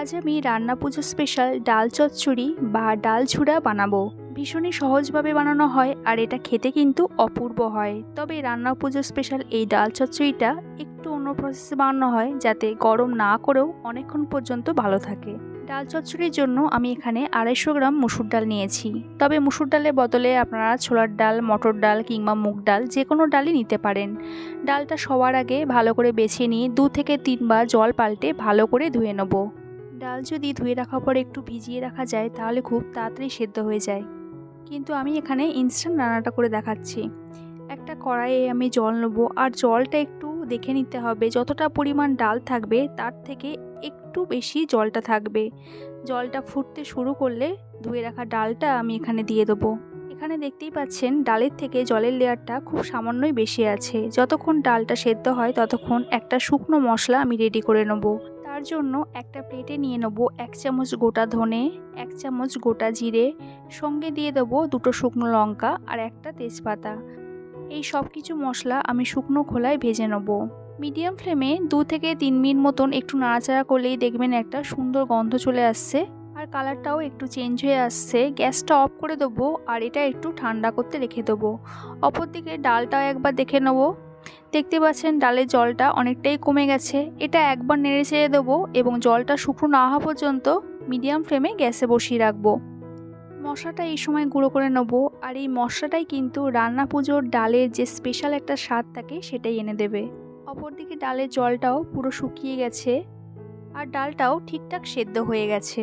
আজ আমি রান্না পুজো স্পেশাল ডাল চচ্চড়ি বা ডাল ছুড়া বানাবো। ভীষণই সহজভাবে বানানো হয় আর এটা খেতে কিন্তু অপূর্ব হয়। তবে রান্না পুজো স্পেশাল এই ডাল চচ্চড়িটা একটু অন্য প্রসেসে বানানো হয় যাতে গরম না করেও অনেকক্ষণ পর্যন্ত ভালো থাকে। ডাল চচ্চড়ির জন্য আমি এখানে আড়াইশো গ্রাম মুসুর ডাল নিয়েছি। তবে মুসুর ডালের বদলে আপনারা ছোলার ডাল, মটর ডাল কিংবা মুগ ডাল যে কোনো ডালই নিতে পারেন। ডালটা সবার আগে ভালো করে বেছে নিয়ে দু থেকে তিনবার জল পাল্টে ভালো করে ধুয়ে নেব। ডাল যদি ধুয়ে রাখার পর একটু ভিজিয়ে রাখা যায়, তাহলে খুব তাড়াতাড়ি সেদ্ধ হয়ে যায়। কিন্তু আমি এখানে ইনস্ট্যান্ট রান্নাটা করে দেখাচ্ছি। একটা কড়াইয়ে আমি জল নেব, আর জলটা একটু দেখে নিতে হবে। যতটা পরিমাণ ডাল থাকবে, তার থেকে একটু বেশি জলটা থাকবে। জলটা ফুটতে শুরু করলে ধুয়ে রাখা ডালটা আমি এখানে দিয়ে দেবো। এখানে দেখতেই পাচ্ছেন, ডালের থেকে জলের লেয়ারটা খুব সামান্যই বেশি আছে। যতক্ষণ ডালটা সেদ্ধ হয়, ততক্ষণ একটা শুকনো মশলা আমি রেডি করে নেব। তার জন্য একটা প্লেটে নিয়ে নেব এক চামচ গোটা ধনে, এক চামচ গোটা জিরে, সঙ্গে দিয়ে দেবো দুটো শুকনো লঙ্কা আর একটা তেজপাতা। এই সব কিছু মশলা আমি শুকনো খোলায় ভেজে নেব। মিডিয়াম ফ্লেমে দু থেকে তিন মিনিট মতন একটু নাড়াচাড়া করলেই দেখবেন একটা সুন্দর গন্ধ চলে আসছে। আর কালারটাও একটু চেঞ্জ হয়ে আসছে। গ্যাসটা অফ করে দেবো আর এটা একটু ঠান্ডা করতে রেখে দেবো। অপরদিকে ডালটাও একবার দেখে নেব। দেখতে পাচ্ছেন ডালের জলটা অনেকটাই কমে গেছে। এটা একবার নেড়ে ছেড়ে দেবো এবং জলটা শুকনো না হওয়া পর্যন্ত মিডিয়াম ফ্লেমে গ্যাসে বসিয়ে রাখব। মশলাটা এই সময় গুঁড়ো করে নেব আর এই মশলাটাই কিন্তু রান্না পুজোর ডালের যে স্পেশাল একটা স্বাদ থাকে সেটাই এনে দেবে। অপরদিকে ডালের জলটাও পুরো শুকিয়ে গেছে আর ডালটাও ঠিকঠাক সেদ্ধ হয়ে গেছে।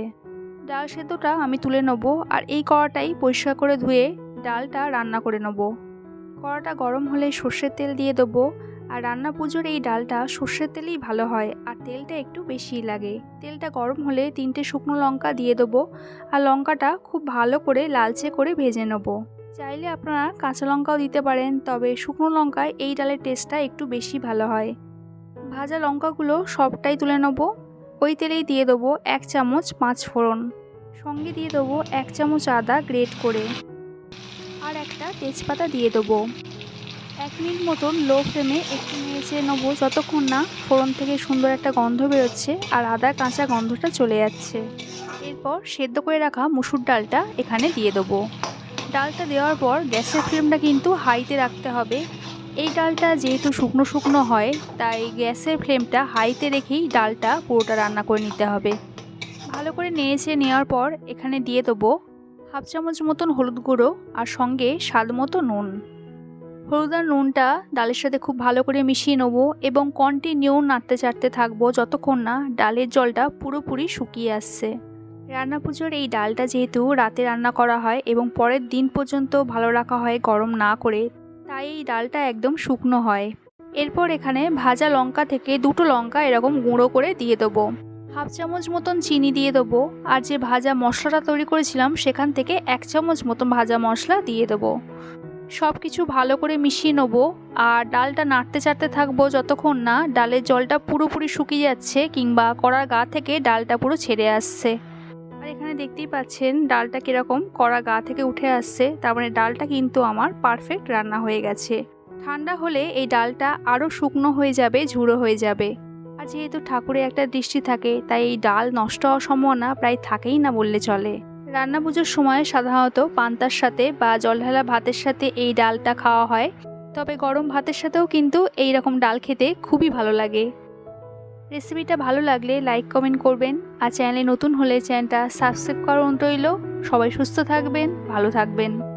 ডাল সেদ্ধটা আমি তুলে নেব আর এই কড়াটাই পরিষ্কার করে ধুয়ে ডালটা রান্না করে নেব। কড়াটা গরম হলে সর্ষের তেল দিয়ে দেবো। আর রান্না পুজোর এই ডালটা সর্ষের তেলেই ভালো হয়, আর তেলটা একটু বেশিই লাগে। তেলটা গরম হলে তিনটে শুকনো লঙ্কা দিয়ে দেবো, আর লঙ্কাটা খুব ভালো করে লালচে করে ভেজে নেব। চাইলে আপনারা কাঁচা লঙ্কাও দিতে পারেন, তবে শুকনো লঙ্কায় এই ডালের টেস্টটা একটু বেশি ভালো হয়। ভাজা লঙ্কাগুলো সবটাই তুলে নেব। ওই তেলেই দিয়ে দেবো এক চামচ পাঁচ ফোড়ন সঙ্গে দিয়ে দেবো এক চামচ আদা গ্রেট করে। একটা তেজপাতা দিয়ে দেবো। এক মিনিট মতন লো ফ্লেমে একটু নেড়ে নেব, যতক্ষণ না ফোড়ন থেকে সুন্দর একটা গন্ধ বেরোচ্ছে আর আদা কাঁচা গন্ধটা চলে যাচ্ছে। এরপর সেদ্ধ করে রাখা মুসুর ডালটা এখানে দিয়ে দেবো। ডালটা দেওয়ার পর গ্যাসের ফ্লেমটা কিন্তু হাইতে রাখতে হবে। এই ডালটা যেহেতু শুকনো শুকনো হয়, তাই গ্যাসের ফ্লেমটা হাইতে রেখেই ডালটা পুরোটা রান্না করে নিতে হবে। ভালো করে নেড়েছে নেওয়ার পর এখানে দিয়ে দেবো হাফ চামচ মতন হলুদ গুঁড়ো আর সঙ্গে স্বাদ মতো নুন। হলুদ আর নুনটা ডালের সাথে খুব ভালো করে মিশিয়ে নেব এবং কন্টিনিউ নাড়তে চাড়তে থাকব যতক্ষণ না ডালের জলটা পুরোপুরি শুকিয়ে আসছে। রান্না পুজোর এই ডালটা যেহেতু রাতে রান্না করা হয় এবং পরের দিন পর্যন্ত ভালো রাখা হয় গরম না করে, তাই এই ডালটা একদম শুকনো হয়। এরপর এখানে ভাজা লঙ্কা থেকে দুটো লঙ্কা এরকম গুঁড়ো করে দিয়ে দেবো। হাফ চামচ মতন চিনি দিয়ে দেবো, আর যে ভাজা মশলাটা তৈরি করেছিলাম সেখান থেকে এক চামচ মতন ভাজা মশলা দিয়ে দেবো। সব কিছু ভালো করে মিশিয়ে নেব, আর ডালটা নাড়তে চাড়তে থাকব যতক্ষণ না ডালের জলটা পুরোপুরি শুকিয়ে যাচ্ছে কিংবা কড়ার গা থেকে ডালটা পুরো ছেড়ে আসছে। আর এখানে দেখতেই পাচ্ছেন ডালটা কীরকম কড়া গা থেকে উঠে আসছে, তার মানে ডালটা কিন্তু আমার পারফেক্ট রান্না হয়ে গেছে। ঠান্ডা হলে এই ডালটা আরও শুকনো হয়ে যাবে, ঝুড়ো হয়ে যাবে। আর যেহেতু ঠাকুরের একটা দৃষ্টি থাকে, তাই এই ডাল নষ্ট হওয়ার সম্ভাবনা প্রায় থাকেই না বললে চলে। রান্না পুজোর সময় সাধারণত পান্তার সাথে বা জলঢালা ভাতের সাথে এই ডালটা খাওয়া হয়। তবে গরম ভাতের সাথেও কিন্তু এই রকম ডাল খেতে খুবই ভালো লাগে। রেসিপিটা ভালো লাগলে লাইক, কমেন্ট করবেন। আর চ্যানেলে নতুন হলে চ্যানেলটা সাবস্ক্রাইব অনুরোধ রইল। সবাই সুস্থ থাকবেন, ভালো থাকবেন।